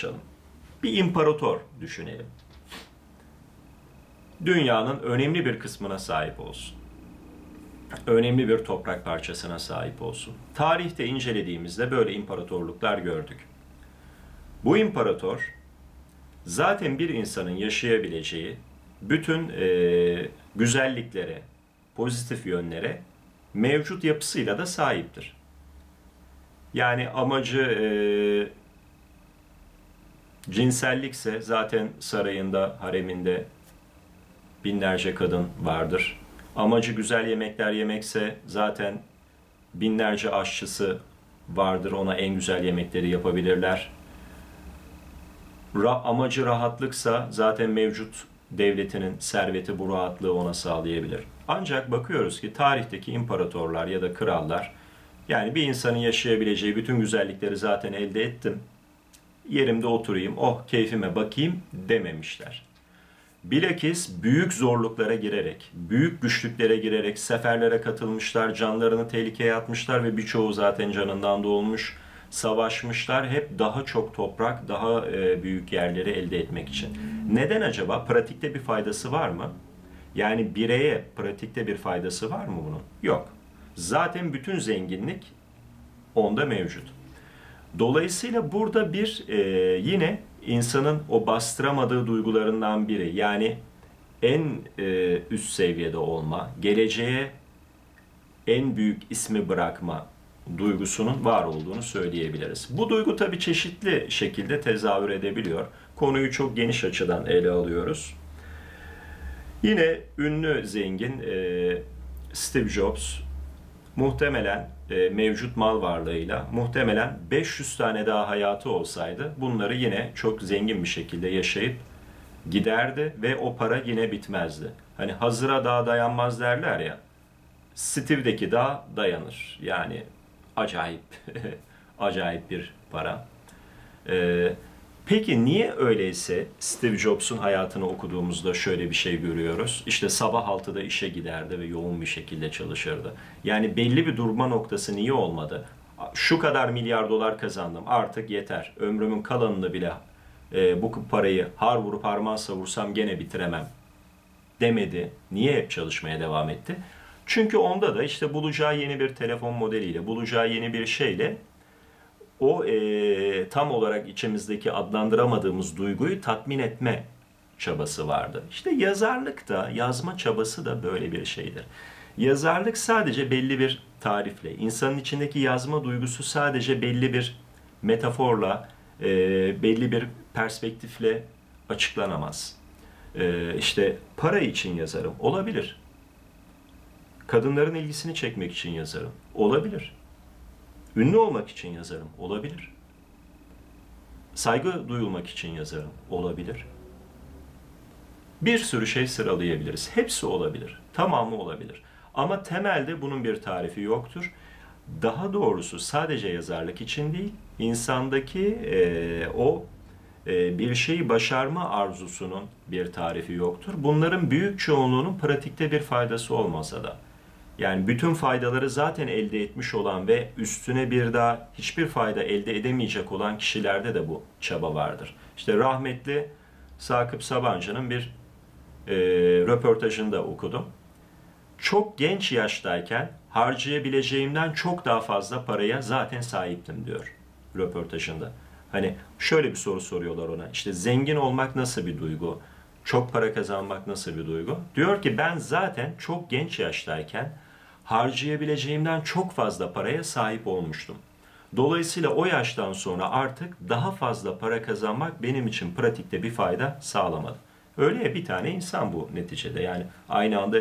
açalım. Bir imparator düşünelim. Dünyanın önemli bir kısmına sahip olsun. Önemli bir toprak parçasına sahip olsun. Tarihte incelediğimizde böyle imparatorluklar gördük. Bu imparator zaten bir insanın yaşayabileceği bütün e, güzelliklere, pozitif yönlere mevcut yapısıyla da sahiptir. Yani amacı e, cinsellikse zaten sarayında, hareminde binlerce kadın vardır. Amacı güzel yemekler yemekse zaten binlerce aşçısı vardır. Ona en güzel yemekleri yapabilirler. Ra amacı rahatlıksa zaten mevcut devletinin serveti bu rahatlığı ona sağlayabilir. Ancak bakıyoruz ki tarihteki imparatorlar ya da krallar yani bir insanın yaşayabileceği bütün güzellikleri zaten elde ettim. Yerimde oturayım, oh keyfime bakayım dememişler. Bilakis büyük zorluklara girerek, büyük güçlüklere girerek seferlere katılmışlar, canlarını tehlikeye atmışlar ve birçoğu zaten canından doğmuş, savaşmışlar. Hep daha çok toprak, daha e, büyük yerleri elde etmek için. Neden acaba? Pratikte bir faydası var mı? Yani bireye pratikte bir faydası var mı bunun? Yok. Zaten bütün zenginlik onda mevcut. Dolayısıyla burada bir e, yine insanın o bastıramadığı duygularından biri yani en e, üst seviyede olma, geleceğe en büyük ismi bırakma duygusunun var olduğunu söyleyebiliriz. Bu duygu tabi çeşitli şekilde tezahür edebiliyor. Konuyu çok geniş açıdan ele alıyoruz. Yine ünlü zengin e, Steve Jobs muhtemelen e, mevcut mal varlığıyla muhtemelen 500 tane daha hayatı olsaydı bunları yine çok zengin bir şekilde yaşayıp giderdi ve o para yine bitmezdi. Hani hazıra daha dayanmaz derler ya. Steve'deki daha dayanır. Yani acayip acayip bir para. Ee, Peki niye öyleyse Steve Jobs'un hayatını okuduğumuzda şöyle bir şey görüyoruz? İşte sabah 6'da işe giderdi ve yoğun bir şekilde çalışırdı. Yani belli bir durma noktası niye olmadı? Şu kadar milyar dolar kazandım artık yeter. Ömrümün kalanını bile e, bu parayı har vurup harman savursam gene bitiremem demedi. Niye hep çalışmaya devam etti? Çünkü onda da işte bulacağı yeni bir telefon modeliyle, bulacağı yeni bir şeyle o e, tam olarak içimizdeki adlandıramadığımız duyguyu tatmin etme çabası vardı. İşte yazarlık da, yazma çabası da böyle bir şeydir. Yazarlık sadece belli bir tarifle, insanın içindeki yazma duygusu sadece belli bir metaforla, e, belli bir perspektifle açıklanamaz. E, işte para için yazarım, olabilir. Kadınların ilgisini çekmek için yazarım, olabilir. Ünlü olmak için yazarım. Olabilir. Saygı duyulmak için yazarım. Olabilir. Bir sürü şey sıralayabiliriz. Hepsi olabilir. Tamamı olabilir. Ama temelde bunun bir tarifi yoktur. Daha doğrusu sadece yazarlık için değil, insandaki e, o e, bir şeyi başarma arzusunun bir tarifi yoktur. Bunların büyük çoğunluğunun pratikte bir faydası olmasa da yani bütün faydaları zaten elde etmiş olan ve üstüne bir daha hiçbir fayda elde edemeyecek olan kişilerde de bu çaba vardır. İşte rahmetli Sakıp Sabancı'nın bir e, röportajını da okudum. Çok genç yaştayken harcayabileceğimden çok daha fazla paraya zaten sahiptim diyor röportajında. Hani şöyle bir soru soruyorlar ona. İşte zengin olmak nasıl bir duygu? Çok para kazanmak nasıl bir duygu? Diyor ki ben zaten çok genç yaştayken harcayabileceğimden çok fazla paraya sahip olmuştum. Dolayısıyla o yaştan sonra artık daha fazla para kazanmak benim için pratikte bir fayda sağlamadı. Öyle ya bir tane insan bu neticede. Yani aynı anda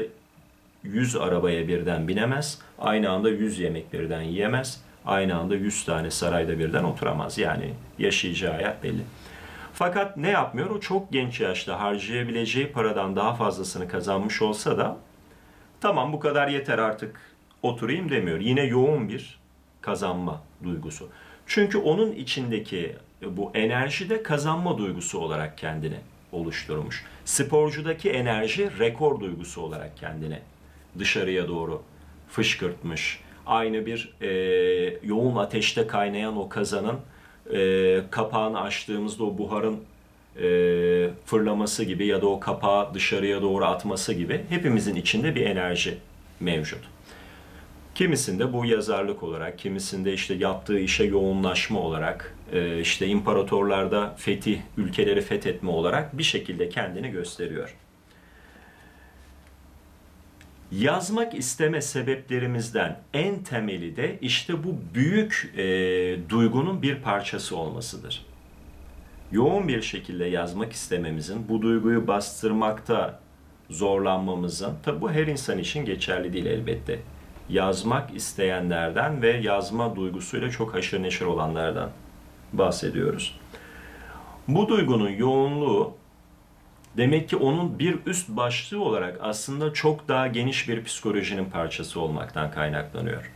100 arabaya birden binemez, aynı anda 100 yemek birden yiyemez, aynı anda 100 tane sarayda birden oturamaz. Yani yaşayacağı hayat belli. Fakat ne yapmıyor? O çok genç yaşta harcayabileceği paradan daha fazlasını kazanmış olsa da tamam bu kadar yeter artık oturayım demiyor. Yine yoğun bir kazanma duygusu. Çünkü onun içindeki bu enerji de kazanma duygusu olarak kendini oluşturmuş. Sporcudaki enerji rekor duygusu olarak kendini dışarıya doğru fışkırtmış. Aynı bir e, yoğun ateşte kaynayan o kazanın e, kapağını açtığımızda o buharın e, fırlaması gibi ya da o kapağı dışarıya doğru atması gibi hepimizin içinde bir enerji mevcut. Kimisinde bu yazarlık olarak, kimisinde işte yaptığı işe yoğunlaşma olarak, e, işte imparatorlarda fetih, ülkeleri fethetme olarak bir şekilde kendini gösteriyor. Yazmak isteme sebeplerimizden en temeli de işte bu büyük e, duygunun bir parçası olmasıdır. Yoğun bir şekilde yazmak istememizin, bu duyguyu bastırmakta zorlanmamızın, tabi bu her insan için geçerli değil elbette. Yazmak isteyenlerden ve yazma duygusuyla çok haşır neşir olanlardan bahsediyoruz. Bu duygunun yoğunluğu Demek ki onun bir üst başlığı olarak aslında çok daha geniş bir psikolojinin parçası olmaktan kaynaklanıyor.